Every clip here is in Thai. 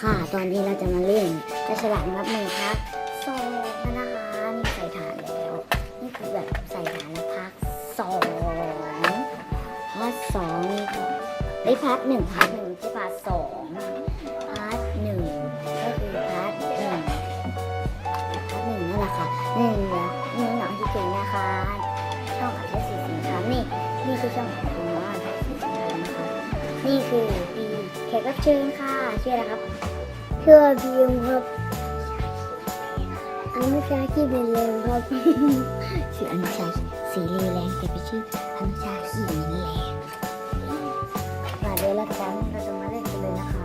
ค่ะ ตอนนี้เราจะมาเล่นกระฉลามนับหนึ่งพักสองนะคะนี่ใส่ฐานแล้ว นี่คือแบบใส่ฐานแล้วพักสองพักสองนี่ก็ได้พักหนึ่งพักหนึ่งที่พักสองพักหนึ่งก็คือพักหนึ่งพักหนึ่งนั่นแหละค่ะหนึ่งเดี๋ยวนี่หนังที่เก่งนะคะช่องอัจฉริสินค้านี่นี่คือช่องของคุณว่าอัจฉริสินค้านะคะนี่คือปีแขกรับเชิญค่ะชื่ออะไรครับ ชื่อพีมครับอนุชาขี้เป็นแรงครับชื่ออนุชาสีรีแรงแต่ไปชื่ออนุชาขี้เป็นแรงมาเดี๋ยวเราจะเราจะมาเล่นกันเลยนะคะ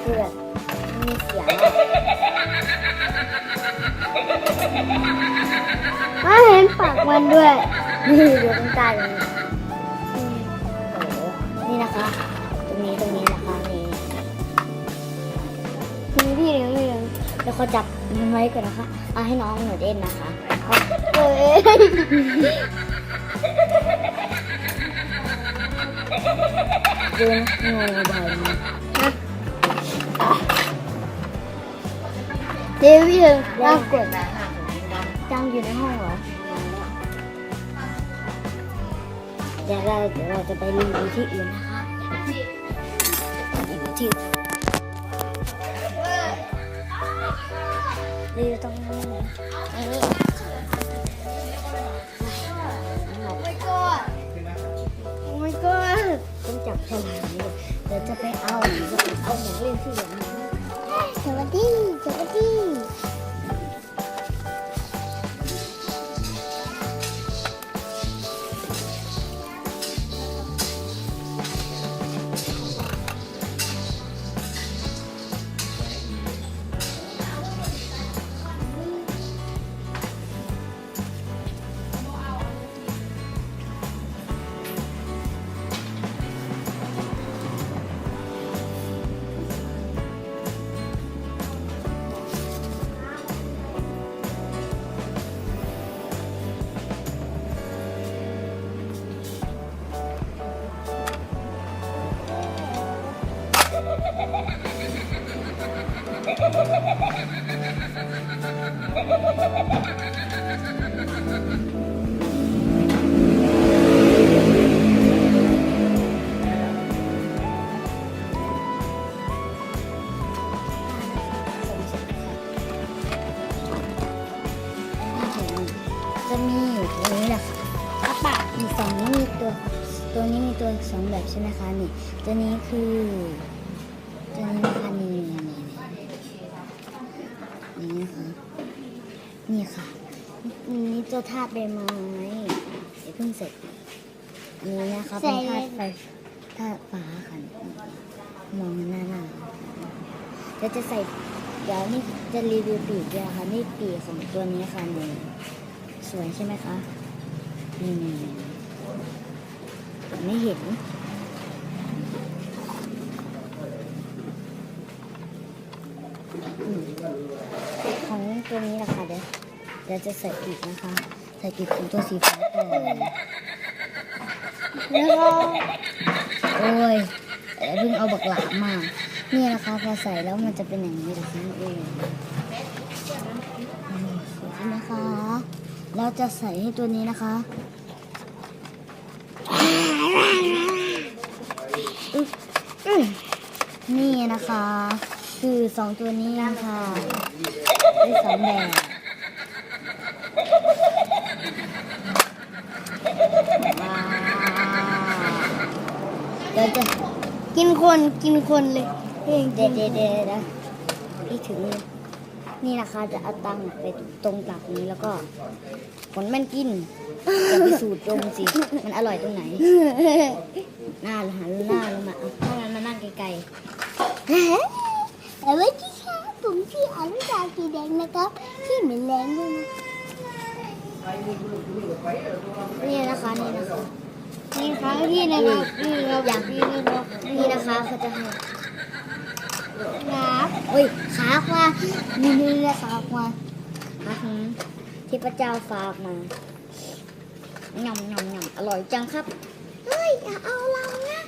เพื่อมีเสียงว่าเห็นปากมันด้วยนี่ดูตรงตาอย่างนี้โอ้โหนี่นะคะ พี่เลี้ยงพี่เลี้ยงเดี๋ยวเขาจับมันไว้ก่อนนะคะเอาให้น้องหนูเล่นนะคะเอ้ยดูนะงูใหญ่มากเดี๋ยวพี่เลี้ยงน่ากดจังอยู่ในห้องเหรอเดี๋ยวเราเดี๋ยวเราจะไปรีวิวที่อื่นนะคะรีวิวที่ รีวิวตรงนี้ตรงนี้ จะมีอยู่ตรงนี้แหละค่ะกระปะมีสองนี่มีตัว ตัวนี้มีตัวสองแบบใช่ไหมคะนี่ ตัวนี้คือตัวนี้นี่นี่นะคะ นี่ค่ะนี่ตัวธาตุใบไม้เดี๋ยวเพิ่งเสร็จอันนี้นะคะเป็นธาตุไฟธาตุฟ้าค่ะมองหน้าหน้าเดี๋ยวจะใส่เดี๋ยวนี่จะรีวิวปีกด้วยนะคะนี่ปีกของตัวนี้ค่ะนี่สวยใช่ไหมคะนี่นี่นี่ไม่เห็น อืมของ ตัวนี้นะคะเดี๋ยวเดี๋ยวจะใส่ปีกนะคะ ใส่ปีกของตัวสีฟ้าก่อนแล้วก็โอ้ยเพิ่งเอาบักหลามมานี่นะคะพอใส่แล้วมันจะเป็นอย่างนี้นะคะเองอืมสวยนะคะเราจะใส่ให้ตัวนี้นะคะอือนี่นะคะ คือสองตัวนี้นะคะได้สองแบบว้าวเดี๋ยวจะกินคนกินคนเลยเองเด็ดเด็ดเด็ดนะพี่ถึงนี่นะคะจะเอาตังค์ไปตรงตักนี้แล้วก็ผลมันกินจะไปสูตรดมสิ มันอร่อยตรงไหน หน้าหันหน้าลงมาเอาถ้างั้นมานั่งไกลแต่ว่าที่ค่ะผมชื่ออนุชาสีแดงนะครับที่เหม็นแรงด้วยนะนี่นะคะนี่นะคะนี่ครั้งที่นะครับนี่ครับอยางนี่นะครับนี่นะคะเขาจะให้ครับเฮ้ยขาควานี่นี่นี่ขาควาขาของที่พระเจ้าฝากมาหน่ำหน่ำหน่ำอร่อยจังครับ เฮ้ยอย่าเอาเรานะ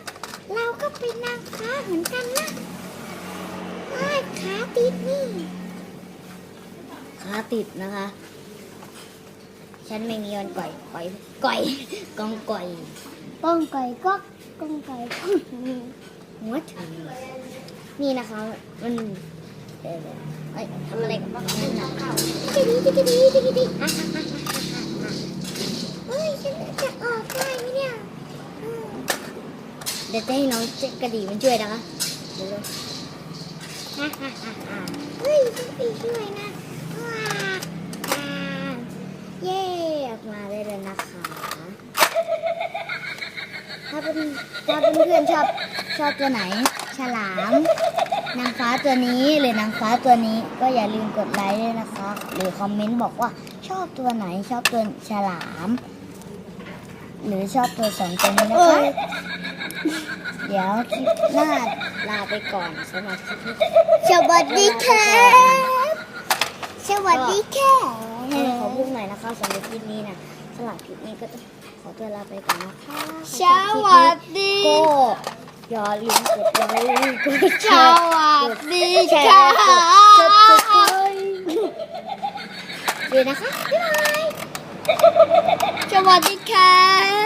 เราก็เป็นนางฟ้าเหมือนกันนะายขาติดนี่ขาติดนะคะ ฉันไม่มีวันก่อยก่อยก่อยกองก่อยก้องก่ก็กองก่ก็หัวถึงนี่นะคะมันเอ่อเอ้ยทำอะไรกันบ้างนั่นน่ะจิกดีจิกดีจิกดีอะอะอะอะอะเฮ้ยฉันจะออกได้ไหมเนี่ยเดี๋ยวจะให้น้องเจ๊กระดีมันช่วยนะคะเดี๋ยว เฮ้ยฉันไปช่วยนะว้าอ่าเย่ออกมาได้เลยนะคะ ถ้าเป็นถ้าเพื่อนๆชอบชอบตัวไหน ฉลาม นางฟ้าตัวนี้หรือนางฟ้าตัวนี้ก็อย่าลืมกดไลค์ด้วยนะคะ หรือคอมเมนต์บอกว่าชอบตัวไหนชอบตัวฉลาม หรือชอบตัวสองตัวนี้นะคะ เดี๋ยวคลิปหน้า ลาไปก่อนสำหรับคลิปนี้สวัสดีค่ะสวัสดีค่ะขอพูดหน่อยนะคะสำหรับคลิปนี้นะสำหรับคลิปนี้ก็ต้องขอตัวลาไปก่อนนะคะสวัสดีก็อย่าลืมกดไลค์กดแชสร์วัสดีแชร์ค่ะกด subscribe ดีนะคะบ๊ายบายสวัสดีค่ะ